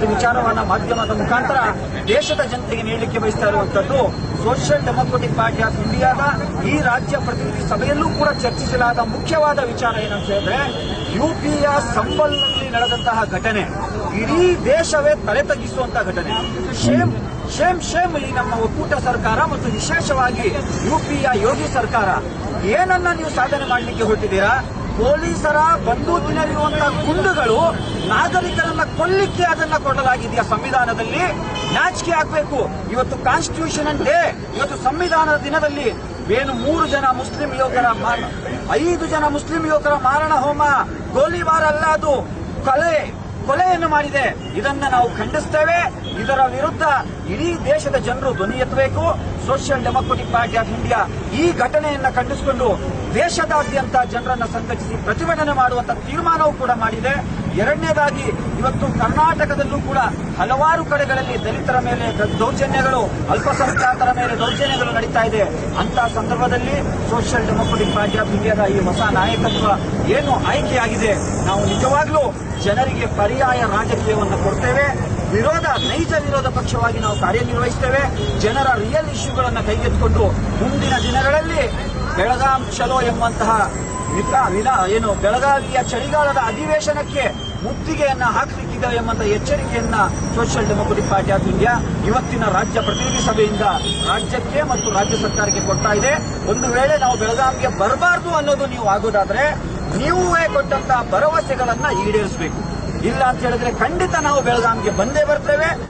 ಒಂದು ವಿಚಾರವನ್ನ ಮಾಧ್ಯಮದ ಮುಖಾಂತರ ದೇಶದ ಜನತೆಗೆ ನೀಡಲಿಕ್ಕೆ ಬಯಸ್ತಾ ಇರುವಂತದ್ದು ಸೋಷಿಯಲ್ ಡೆಮೋಕ್ರೆಟಿಕ್ ಪಾರ್ಟಿ ಆಫ್ ಇಂಡಿಯಾದ ಈ ರಾಜ್ಯ ಪ್ರತಿನಿಧಿ ಸಭೆಯಲ್ಲೂ ಕೂಡ ಚರ್ಚಿಸಲಾದ ಮುಖ್ಯವಾದ ವಿಚಾರ ಏನಂತ ಹೇಳಿದ್ರೆ ಯುಪಿಯ ಸಂಬಲ್ನಲ್ಲಿ ನಡೆದಂತಹ ಘಟನೆ. ಇಡೀ ದೇಶವೇ ತಲೆ ತಗ್ಗಿಸುವಂತಹ ಘಟನೆ. ಶೇಮ್ ಶೇಮ್ ಶೇಮ್ ಈ ನಮ್ಮ ಒಕ್ಕೂಟ ಸರ್ಕಾರ ಮತ್ತು ವಿಶೇಷವಾಗಿ ಯುಪಿಯ ಯೋಗಿ ಸರ್ಕಾರ. ಏನನ್ನ ನೀವು ಸಾಧನೆ ಮಾಡಲಿಕ್ಕೆ ಹೊರಟಿದ್ದೀರಾ? ಪೊಲೀಸರ ಬಂದೂಕಿನಲ್ಲಿರುವಂತಹ ಗುಂಡುಗಳು ನಾಗರಿಕರನ್ನ ಕೊಲ್ಲಿಕ್ಕೆ ಅದನ್ನ ಕೊಡಲಾಗಿದೆಯಾ ಸಂವಿಧಾನದಲ್ಲಿ? ನಾಚಿಕೆ ಆಗ್ಬೇಕು. ಇವತ್ತು ಕಾನ್ಸ್ಟಿಟ್ಯೂಷನ್ ಡೇ ಇವತ್ತು ಸಂವಿಧಾನದ ದಿನದಲ್ಲಿ ಏನು ಮೂರು ಜನ ಮುಸ್ಲಿಂ ಯುವಕರ ಮಾರ ಐದು ಜನ ಮುಸ್ಲಿಂ ಯುವಕರ ಮಾರಣ ಹೋಮ? ಗೋಲಿವಾರ ಅಲ್ಲ ಅದು. ಕೊಲೆ, ಕೊಲೆಯನ್ನು ಮಾಡಿದೆ. ಇದನ್ನ ನಾವು ಖಂಡಿಸ್ತೇವೆ. ಇದರ ವಿರುದ್ಧ ಇಡೀ ದೇಶದ ಜನರು ಧ್ವನಿ ಎತ್ತಬೇಕು. Social democratic party of India ಈ ಘಟನೆಯನ್ನ ಖಂಡಿಸಿಕೊಂಡು ದೇಶದಾದ್ಯಂತ ಜನರನ್ನ ಸಂಘಟಿಸಿ ಪ್ರತಿಭಟನೆ ಮಾಡುವಂತ ತೀರ್ಮಾನವೂ ಕೂಡ ಮಾಡಿದೆ. ಎರಡನೇದಾಗಿ ಇವತ್ತು ಕರ್ನಾಟಕದಲ್ಲೂ ಕೂಡ ಹಲವಾರು ಕಡೆಗಳಲ್ಲಿ ದಲಿತರ ಮೇಲೆ ದೌರ್ಜನ್ಯಗಳು, ಅಲ್ಪಸಂಖ್ಯಾತರ ಮೇಲೆ ದೌರ್ಜನ್ಯಗಳು ನಡೀತಾ ಇದೆ. ಅಂತ ಸಂದರ್ಭದಲ್ಲಿ ಸೋಷಿಯಲ್ ಡೆಮೊಕ್ರೆಟಿಕ್ ಪಾರ್ಟಿ ಆಫ್ ಇಂಡಿಯಾದ ಈ ಹೊಸ ನಾಯಕತ್ವ ಏನು ಆಯ್ಕೆಯಾಗಿದೆ? ನಾವು ನಿಜವಾಗ್ಲೂ ಜನರಿಗೆ ಪರ್ಯಾಯ ರಾಜಕೀಯವನ್ನು ಕೊಡ್ತೇವೆ. ವಿರೋಧ, ನೈಜ ವಿರೋಧ ಪಕ್ಷವಾಗಿ ನಾವು ಕಾರ್ಯನಿರ್ವಹಿಸ್ತೇವೆ. ಜನರ ರಿಯಲ್ ಇಶ್ಯೂಗಳನ್ನು ಕೈಗೆತ್ತಿಕೊಂಡು ಮುಂದಿನ ದಿನಗಳಲ್ಲಿ ಬೆಳಗಾಂ ಚಲೋ ಎಂಬಂತಹ ಏನು, ಬೆಳಗಾವಿಯ ಚಳಿಗಾಲದ ಅಧಿವೇಶನಕ್ಕೆ ಮುತ್ತಿಗೆಯನ್ನ ಹಾಕಲಿಕ್ಕಿದೆ ಎಂಬಂತ ಎಚ್ಚರಿಕೆಯನ್ನ social democratic party of India ಇವತ್ತಿನ ರಾಜ್ಯ ಪ್ರತಿನಿಧಿ ಸಭೆಯಿಂದ ರಾಜ್ಯಕ್ಕೆ ಮತ್ತು ರಾಜ್ಯ ಸರ್ಕಾರಕ್ಕೆ ಕೊಡ್ತಾ ಇದೆ. ಒಂದು ವೇಳೆ ನಾವು ಬೆಳಗಾವಿಗೆ ಬರಬಾರದು ಅನ್ನೋದು ನೀವು ಆಗೋದಾದ್ರೆ ನೀವೇ ಕೊಟ್ಟಂತಹ ಭರವಸೆಗಳನ್ನ ಈಡೇರಿಸಬೇಕು. ಇಲ್ಲ ಅಂತ ಹೇಳಿದ್ರೆ ಖಂಡಿತ ನಾವು ಬೆಳಗಾಂಗೆ ಬಂದೇ ಬರ್ತೇವೆ.